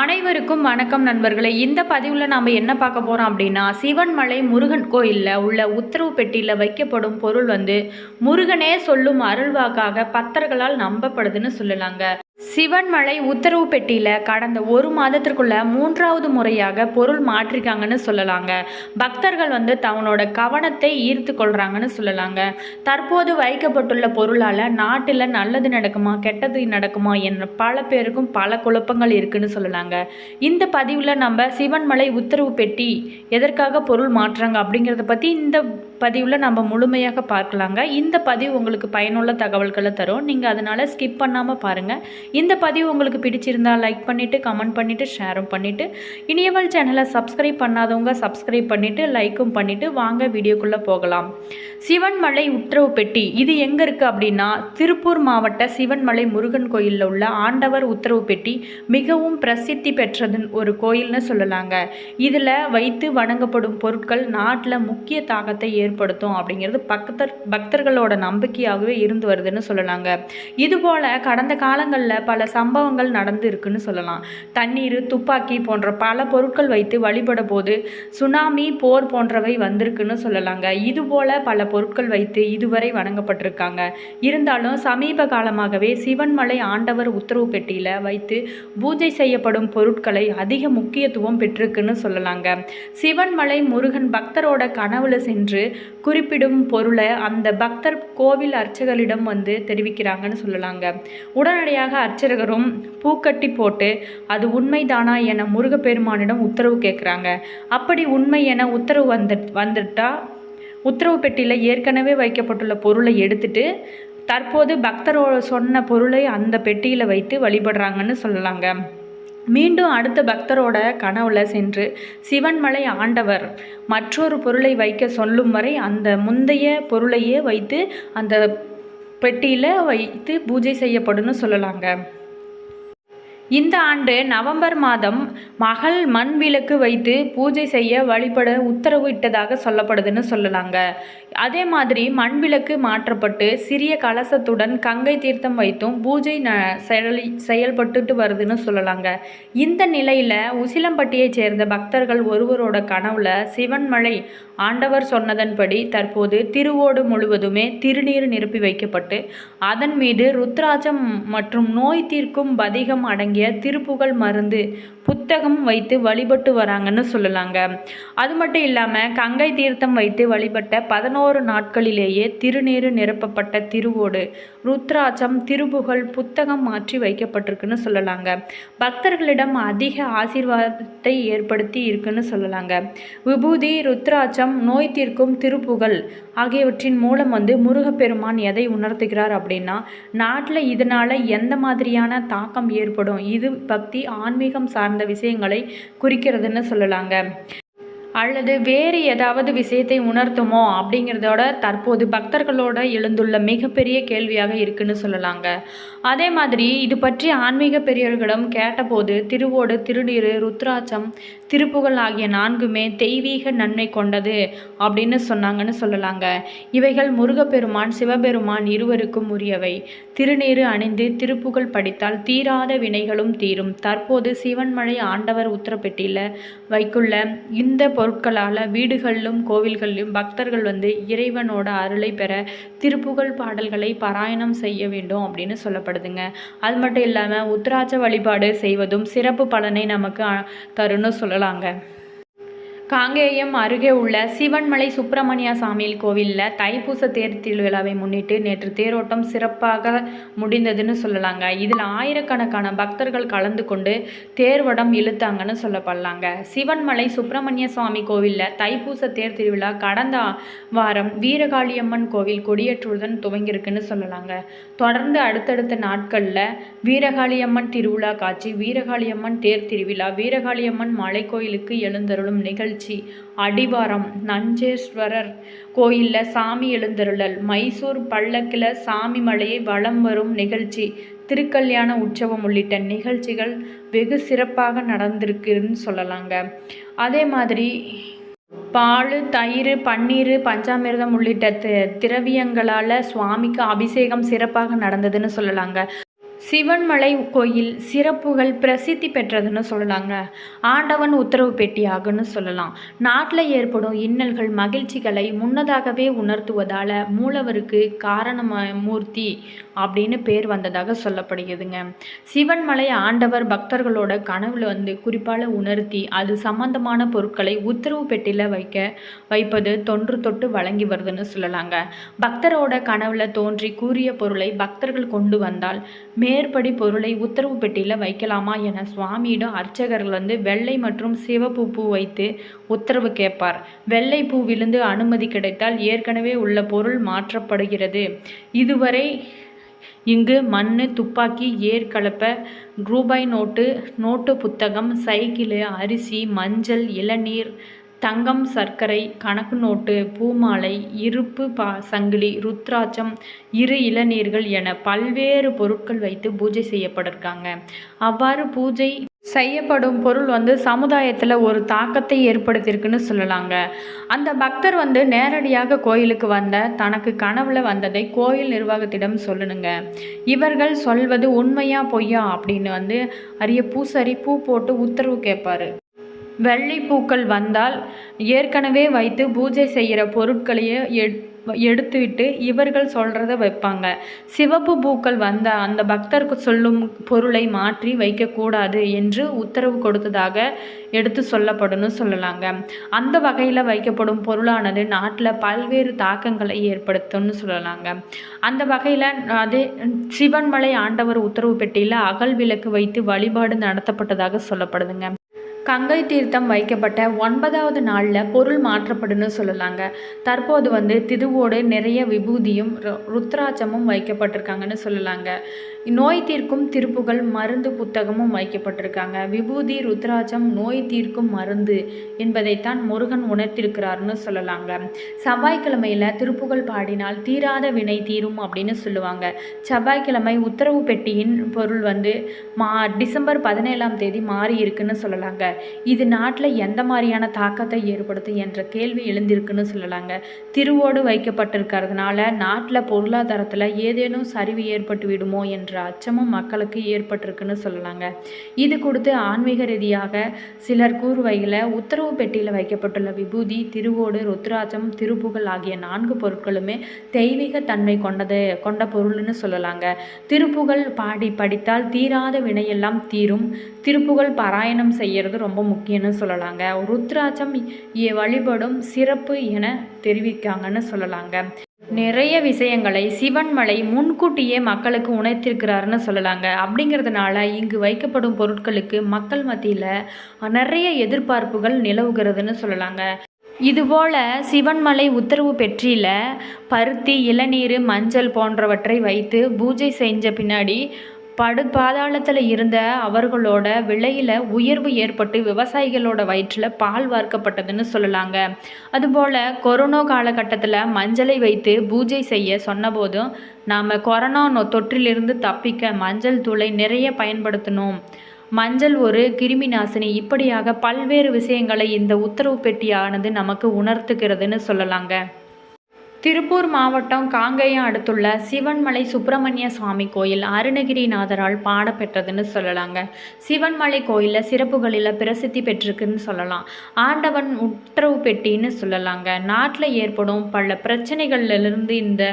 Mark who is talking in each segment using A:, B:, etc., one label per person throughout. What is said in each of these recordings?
A: அனைவருக்கும் வணக்கம் நண்பர்களே. இந்த பதிவில் நாம் என்ன பார்க்க போகிறோம் அப்படின்னா சிவன்மலை முருகன் கோயிலில் உள்ள உத்தரவு பெட்டியில் வைக்கப்படும் பொருள் வந்து முருகனே சொல்லும் அருள்வாக்காக பக்தர்களால் நம்பப்படுதுன்னு சொல்லலாங்க. சிவன்மலை உத்தரவு பெட்டியில் கடந்த ஒரு மாதத்திற்குள்ள மூன்றாவது முறையாக பொருள் மாற்றிருக்காங்கன்னு சொல்லலாங்க. பக்தர்கள் வந்து தங்களோட கவனத்தை ஈர்த்து கொள்கிறாங்கன்னு சொல்லலாங்க. தற்போது வைக்கப்பட்டுள்ள பொருளால் நாட்டில் நல்லது நடக்குமா கெட்டது நடக்குமா என்ற பல பேருக்கும் பல குழப்பங்கள் இருக்குன்னு சொல்லலாங்க. இந்த பதிவில் நம்ம சிவன்மலை உத்தரவு பெட்டி எதற்காக பொருள் மாற்றுறாங்க அப்படிங்கிறத பற்றி இந்த பதிவில் நம்ம முழுமையாக பார்க்கலாங்க. இந்த பதிவு உங்களுக்கு பயனுள்ள தகவல்களை தரும். நீங்கள் அதனால் ஸ்கிப் பண்ணாமல் பாருங்கள் இந்த பதிவு உங்களுக்கு பிடிச்சிருந்தா லைக் பண்ணிவிட்டு கமெண்ட் பண்ணிவிட்டு ஷேரும் பண்ணிவிட்டு இனியவள் சேனலை சப்ஸ்கிரைப் பண்ணாதவங்க சப்ஸ்கிரைப் பண்ணிவிட்டு லைக்கும் பண்ணிவிட்டு வாங்க வீடியோக்குள்ளே போகலாம். சிவன்மலை உத்தரவு பெட்டி. இது எங்கே இருக்குது அப்படின்னா திருப்பூர் மாவட்ட சிவன்மலை முருகன் கோயிலில் உள்ள ஆண்டவர் உத்தரவு பெட்டி. மிகவும் பிரசித்தி பெற்றது ஒரு கோயில்னு சொல்லலாங்க. இதில் வைத்து வணங்கப்படும் பொருட்கள் நாட்டில் முக்கிய தாக்கத்தை ஏற்படுத்தும் அப்படிங்கிறது பக்தர் பக்தர்களோட நம்பிக்கையாகவே இருந்து வருதுன்னு சொல்லலாங்க. இதுபோல் கடந்த காலங்களில் பல சம்பவங்கள் நடந்து இருக்குன்னு சொல்லலாம். தண்ணீர் துப்பாக்கி போன்ற பல பொருட்கள் வைத்து வழிபட போது சுனாமி போர் போன்றவை வந்திருக்குன்னு சொல்லலாங்க. இதுபோல் பல பொருட்கள் வைத்து இதுவரை வணங்கப்பட்டிருக்காங்க. இருந்தாலும் சமீப காலமாகவே சிவன்மலை ஆண்டவர் உத்தரவு பெட்டியில் வைத்து பூஜை செய்யப்படும் பொருட்களை அதிக முக்கியத்துவம் பெற்றிருக்குன்னு சொல்லலாங்க. சிவன்மலை முருகன் பக்தரோட கனவுல சென்று குறிப்பிடும் பொருளை அந்த பக்தர் கோவில் அர்ச்சகரிடம் வந்து தெரிவிக்கிறாங்கன்னு சொல்லலாங்க. உடனடியாக அர்ச்சகரும் பூக்கட்டி போட்டு அது உண்மைதானா? என முருகப்பெருமானிடம் உத்தரவு கேட்குறாங்க. அப்படி உண்மை என உத்தரவு வந்து வந்துட்டா? உத்தரவு பெட்டியில் ஏற்கனவே வைக்கப்பட்டுள்ள பொருளை எடுத்துட்டு தற்போது பக்தரோட சொன்ன பொருளை அந்த பெட்டியில் வைத்து வழிபடுறாங்கன்னு சொல்லலாங்க. மீண்டும் அடுத்த பக்தரோட கனவுல சென்று சிவன்மலை ஆண்டவர் மற்றொரு பொருளை வைக்க சொல்லும் வரை அந்த முந்தைய பொருளையே வைத்து அந்த பெட்டியில் வைத்து பூஜை செய்யப்படும்னு சொல்லலாங்க. இந்த ஆண்டு நவம்பர் மாதம் மகள் மண் விளக்கு வைத்து பூஜை செய்ய வழிபட உத்தரவு இட்டதாக சொல்லப்படுதுன்னு சொல்லலாங்க. அதே மாதிரி மண் விளக்கு மாற்றப்பட்டு சிறிய கலசத்துடன் கங்கை தீர்த்தம் வைத்தும் பூஜை ந செயலி செயல்பட்டுட்டு வருதுன்னு சொல்லலாங்க. இந்த நிலையில் உசிலம்பட்டியைச் சேர்ந்த பக்தர்கள் ஒருவரோட கனவுல சிவன்மலை ஆண்டவர் சொன்னதன்படி தற்போது திருவோடு முழுவதுமே திருநீர் நிரப்பி வைக்கப்பட்டு அதன் மீது ருத்ராஜம் மற்றும் நோய் தீர்க்கும் பதிகம் அடங்கிய திருப்புகழ் மருந்து புத்தகம் வைத்து வழிபட்டு வராங்கன்னு சொல்லலாங்க. அது மட்டும் இல்லாமல் கங்கை தீர்த்தம் வைத்து வழிபட்ட பதினோரு நாட்களிலேயே திருநீறு நிரப்பப்பட்ட திருவோடு ருத்ராட்சம் திருப்புகழ் புத்தகம் மாற்றி வைக்கப்பட்டிருக்குன்னு சொல்லலாங்க. பக்தர்களிடம் அதிக ஆசீர்வாதத்தை ஏற்படுத்தி இருக்குன்னு சொல்லலாங்க. விபூதி ருத்ராட்சம் நோய் தீர்க்கும் திருப்புகழ் ஆகியவற்றின் மூலம் வந்து முருகப்பெருமான் எதை உணர்த்துகிறார் அப்படின்னா நாட்டில் இதனால் எந்த மாதிரியான தாக்கம் ஏற்படும் இது பக்தி ஆன்மீகம் சார்ந்த விஷயங்களை குறிக்கிறதுன்னு சொல்லலாங்க. அல்லது வேறு ஏதாவது விஷயத்தை உணர்த்துமோ அப்படிங்கிறதோட தற்போது பக்தர்களோட எழுந்துள்ள மிகப்பெரிய கேள்வியாக இருக்குன்னு சொல்லலாங்க. அதே மாதிரி இது பற்றி ஆன்மீக பெரியவர்களிடம் கேட்டபோது திருவோடு திருநீறு ருத்ராட்சம் திருப்புகழ் ஆகிய நான்குமே தெய்வீக நன்மை கொண்டது அப்படின்னு சொன்னாங்கன்னு சொல்லலாங்க. இவைகள் முருகப்பெருமான் சிவபெருமான் இருவருக்கும் உரியவை. திருநீறு அணிந்து திருப்புகழ் படித்தால் தீராத வினைகளும் தீரும். தற்போது சிவன்மலை ஆண்டவர் உத்தரப்பெட்டியில் வைக்குள்ள இந்த பொருட்களால் வீடுகளிலும் கோவில்களிலும் பக்தர்கள் வந்து இறைவனோட அருளை பெற திருப்புகழ் பாடல்களை பாராயணம் செய்ய வேண்டும் அப்படின்னு சொல்லப்படுதுங்க. அது மட்டும் இல்லாமல் உத்தராட்ச வழிபாடு செய்வதும் சிறப்பு பலனை நமக்கு தருன்னு சொல்லலாங்க. காங்கேயம் அருகே உள்ள சிவன்மலை சுப்பிரமணிய சாமியில் கோவிலில் தைப்பூச தேர் திருவிழாவை முன்னிட்டு நேற்று தேரோட்டம் சிறப்பாக முடிந்ததுன்னு சொல்லலாங்க. இதில் ஆயிரக்கணக்கான பக்தர்கள் கலந்து கொண்டு தேர்வடம் இழுத்தாங்கன்னு சொல்லப்படலாங்க. சிவன்மலை சுப்பிரமணிய சுவாமி கோவிலில் தைப்பூச தேர் திருவிழா கடந்த வாரம் வீரகாளியம்மன் கோவில் கொடியேற்றுடன் துவங்கியிருக்குன்னு சொல்லலாங்க. தொடர்ந்து அடுத்தடுத்த நாட்களில் வீரகாளியம்மன் திருவிழா காட்சி வீரகாளியம்மன் தேர் திருவிழா வீரகாளியம்மன் மலை கோயிலுக்கு எழுந்தருளும் நிகழ்ச்சி அடிவாரம். நஞ்சேஸ்வரர் கோயிலில் சாமி எழுந்தருளல். மைசூர் பள்ளக்கில் சாமி மலையை வலம் வரும் நிகழ்ச்சி. திருக்கல்யாண உற்சவம் உள்ளிட்ட நிகழ்ச்சிகள் வெகு சிறப்பாக நடந்திருக்குன்னு சொல்லலாங்க. அதே மாதிரி பால் தயிர் பன்னீர் பஞ்சாமிர்தம் உள்ளிட்ட திரவியங்களால் சுவாமிக்கு அபிஷேகம் சிறப்பாக நடந்ததுன்னு சொல்லலாங்க. சிவன்மலை கோயில் சிறப்புகள் பிரசித்தி பெற்றதுன்னு சொல்லலாங்க. ஆண்டவன் உத்தரவு பெட்டியாகுன்னு சொல்லலாம். நாட்டில் ஏற்படும் இன்னல்கள் மகிழ்ச்சிகளை முன்னதாகவே உணர்த்துவதால் மூலவருக்கு காரணம மூர்த்தி அப்படின்னு பேர் வந்ததாக சொல்லப்படுகிறதுங்க. சிவன்மலை ஆண்டவர் பக்தர்களோட கனவுல வந்து குறிப்பால் உணர்த்தி அது சம்பந்தமான பொருட்களை உத்தரவு பெட்டியில் வைக்க வைப்பது தொன்று தொட்டு வழங்கி வருதுன்னு சொல்லலாங்க. பக்தரோட கனவுல தோன்றி கூறிய பொருளை பக்தர்கள் கொண்டு வந்தால் மே மேற்படி பொருளை உத்தரவு பெட்டியில் வைக்கலாமா என சுவாமியிடம் அர்ச்சகர்கள் வந்து வெள்ளை மற்றும் சிவப்பு பூ வைத்து உத்தரவு கேட்பார். வெள்ளை பூ விழுந்து அனுமதி கிடைத்தால் ஏற்கனவே உள்ள பொருள் மாற்றப்படுகிறது. இதுவரை இங்கு மண் துப்பாக்கி ஏர் கலப்பை ரூபாய் நோட்டு நோட்டு புத்தகம் சைக்கிள் அரிசி மஞ்சள் இளநீர் தங்கம் சர்க்கரை கணக்கு நோட்டு பூமாலை இருப்பு பா சங்கிலி ருத்ராட்சம் இரு இளநீர்கள் என பல்வேறு பொருட்கள் வைத்து பூஜை செய்யப்பட்டிருக்காங்க. அவ்வாறு பூஜை செய்யப்படும் பொருள் வந்து சமுதாயத்தில் ஒரு தாக்கத்தை ஏற்படுத்தியிருக்குன்னு சொல்லலாங்க. அந்த பக்தர் வந்து நேரடியாக கோயிலுக்கு வந்த தனக்கு கனவுல வந்ததை கோயில் நிர்வாகத்திடம் சொல்லணுங்க. இவர்கள் சொல்வது உண்மையா பொய்யா அப்படின்னு வந்து அரிய பூசரி பூ போட்டு உத்தரவு கேட்பாரு வெள்ளை பூக்கள் வந்தால் ஏற்கனவே வைத்து பூஜை செய்கிற பொருட்களையே எட் எடுத்துவிட்டு இவர்கள் சொல்கிறத வைப்பாங்க. சிவப்பு பூக்கள் வந்த அந்த பக்தருக்கு சொல்லும் பொருளை மாற்றி வைக்கக்கூடாது என்று உத்தரவு கொடுத்ததாக எடுத்து சொல்லப்படும்னு சொல்லலாங்க. அந்த வகையில் வைக்கப்படும் பொருளானது நாட்டில் பல்வேறு தாக்கங்களை ஏற்படுத்தும்னு சொல்லலாங்க. அந்த வகையில் அதே சிவன்மலை ஆண்டவர் உத்தரவு பெட்டியில் அகல் விளக்கு வைத்து வழிபாடு நடத்தப்பட்டதாக சொல்லப்படுதுங்க. கங்கை தீர்த்தம் வைக்கப்பட்ட ஒன்பதாவது நாளில் பொருள் மாற்றப்படுன்னு சொல்லலாங்க. தற்போது வந்து திதுவோடு நிறைய விபூதியும் ருத்ராட்சமும் வைக்கப்பட்டிருக்காங்கன்னு சொல்லலாங்க. நோய் தீர்க்கும் திருப்புகள் மருந்து புத்தகமும் வைக்கப்பட்டிருக்காங்க. விபூதி ருத்ராட்சம் நோய் தீர்க்கும் மருந்து என்பதைத்தான் முருகன் உணர்த்திருக்கிறார்னு சொல்லலாங்க. செவ்வாய்க்கிழமையில் திருப்புகள் பாடினால் தீராத வினை தீரும் அப்படின்னு சொல்லுவாங்க. செவ்வாய்க்கிழமை உத்தரவு பெட்டியின் பொருள் வந்து மா டிசம்பர் பதினேழாம் தேதி மாறி இருக்குன்னு சொல்லலாங்க. இது நாட்டில் எந்த மாதிரியான தாக்கத்தை ஏற்படுத்தும் என்ற கேள்வி எழுந்திருக்குன்னு சொல்லலாங்க. திருவோடு வைக்கப்பட்டிருக்கிறதுனால நாட்டில் பொருளாதாரத்தில் ஏதேனும் சரிவு ஏற்பட்டு விடுமோ என்ற அச்சமும் மக்களுக்கு ஏற்பட்டிருக்குன்னு சொல்லலாங்க. இது கொடுத்து ஆன்மீக ரீதியாக சிலர் கூறுவையில் உத்தரவு பெட்டியில் வைக்கப்பட்டுள்ள விபூதி திருவோடு ருத்ராஜம் திருப்புகள் ஆகிய நான்கு பொருட்களுமே தெய்வீக தன்மை கொண்டது கொண்ட பொருள்னு சொல்லலாங்க. திருப்புகள் பாடி படித்தால் தீராத வினையெல்லாம் தீரும். திருப்புகள் பாராயணம் செய்கிறது ரொம்ப முக்கியம்னு சொல்லலாங்க. ருத்ராட்சம் வழிபடும் சிறப்பு என தெரிவிக்காங்கன்னு சொல்லலாங்க. நிறைய விஷயங்களை சிவன்மலை முன்கூட்டியே மக்களுக்கு உணர்த்திருக்கிறாருன்னு சொல்லலாங்க. அப்படிங்கிறதுனால இங்கு வைக்கப்படும் பொருட்களுக்கு மக்கள் மத்தியில் நிறைய எதிர்பார்ப்புகள் நிலவுகிறதுன்னு சொல்லலாங்க. இதுபோல் சிவன்மலை உத்தரவு பெற்றியில் பருத்தி இளநீர் மஞ்சள் போன்றவற்றை வைத்து பூஜை செஞ்ச பின்னாடி படு பாதாளத்தில் இருந்த அவர்களோட விலையில் உயர்வு ஏற்பட்டு விவசாயிகளோட வயிற்றில் பால் வார்க்கப்பட்டதுன்னு சொல்லலாங்க. அதுபோல் கொரோனா காலகட்டத்தில் மஞ்சளை வைத்து பூஜை செய்ய சொன்னபோதும் நாம் கொரோனா தொற்றிலிருந்து தப்பிக்க மஞ்சள் தூளை நிறைய பயன்படுத்தணும். மஞ்சள் ஒரு கிருமி நாசினி. இப்படியாக பல்வேறு விஷயங்களை இந்த உத்தரவு பெட்டியானது நமக்கு உணர்த்துகிறதுன்னு சொல்லலாங்க. திருப்பூர் மாவட்டம் காங்கேயம் அடுத்துள்ள சிவன்மலை சுப்பிரமணிய சுவாமி கோயில் அருணகிரிநாதரால் பாடப்பெற்றதுன்னு சொல்லலாங்க. சிவன்மலை கோயிலில் சிறப்புகளில் பிரசித்தி பெற்றிருக்குன்னு சொல்லலாம். ஆண்டவன் உத்தரவு பெட்டின்னு சொல்லலாங்க. நாட்டில் ஏற்படும் பல பிரச்சனைகள்லேருந்து இந்த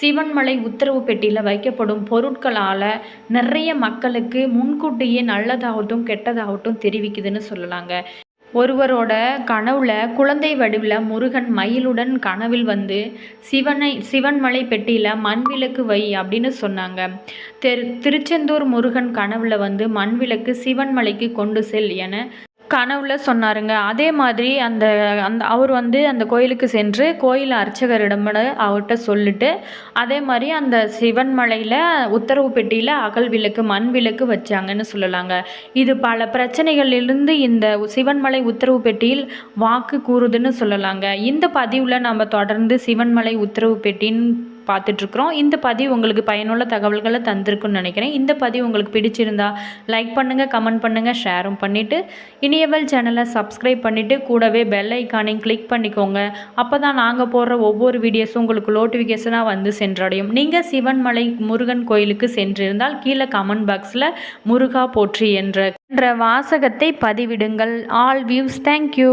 A: சிவன்மலை உத்தரவு பெட்டியில் வைக்கப்படும் பொருட்களால் நிறைய மக்களுக்கு முன்கூட்டியே நல்லதாகட்டும் கெட்டதாகட்டும் தெரிவிக்குதுன்னு சொல்லலாங்க. ஒருவரோட கனவுல குழந்தை வடிவில் முருகன் மயிலுடன் கனவில் வந்து சிவனை சிவன்மலை பெட்டியில் மண் விளக்கு வை அப்படின்னு சொன்னாங்க. தெரு திருச்செந்தூர் முருகன் கனவுல வந்து மண் விளக்கு சிவன்மலைக்கு கொண்டு செல் என கனவுல சொன்னாருங்க. அதே மாதிரி அந்த அந்த அவர் வந்து அந்த கோயிலுக்கு சென்று கோயில் அர்ச்சகரிடம் அவர்கிட்ட சொல்லிட்டு அதே மாதிரி அந்த சிவன் மலையில் உத்தரவு பெட்டியில் அகல் விளக்கு மண் விளக்கு வச்சாங்கன்னு சொல்லலாங்க. இது பல பிரச்சனைகளிலிருந்து இந்த சிவன்மலை உத்தரவு பெட்டியில் வாக்கு கூறுதுன்னு சொல்லலாங்க. இந்த பதிவில் நம்ம தொடர்ந்து சிவன்மலை உத்தரவு பெட்டின்னு பார்த்துட்ருக்குறோம். இந்த பதிவு உங்களுக்கு பயனுள்ள தகவல்களை தந்திருக்குன்னு நினைக்கிறேன். இந்த பதிவு உங்களுக்கு பிடிச்சிருந்தா லைக் பண்ணுங்கள் கமெண்ட் பண்ணுங்கள் ஷேரும் பண்ணிவிட்டு இனியவல் சேனலை சப்ஸ்கிரைப் பண்ணிவிட்டு கூடவே பெல் ஐக்கானையும் கிளிக் பண்ணிக்கோங்க. அப்போ தான் நாங்கள் போடுற ஒவ்வொரு வீடியோஸும் உங்களுக்கு நோட்டிஃபிகேஷனாக வந்து சென்றடையும். நீங்கள் சிவன்மலை முருகன் கோயிலுக்கு சென்றிருந்தால் கீழே கமெண்ட் பாக்ஸில் முருகா போற்றி என்ற என்ற வாசகத்தை பதிவிடுங்கள். All views thank you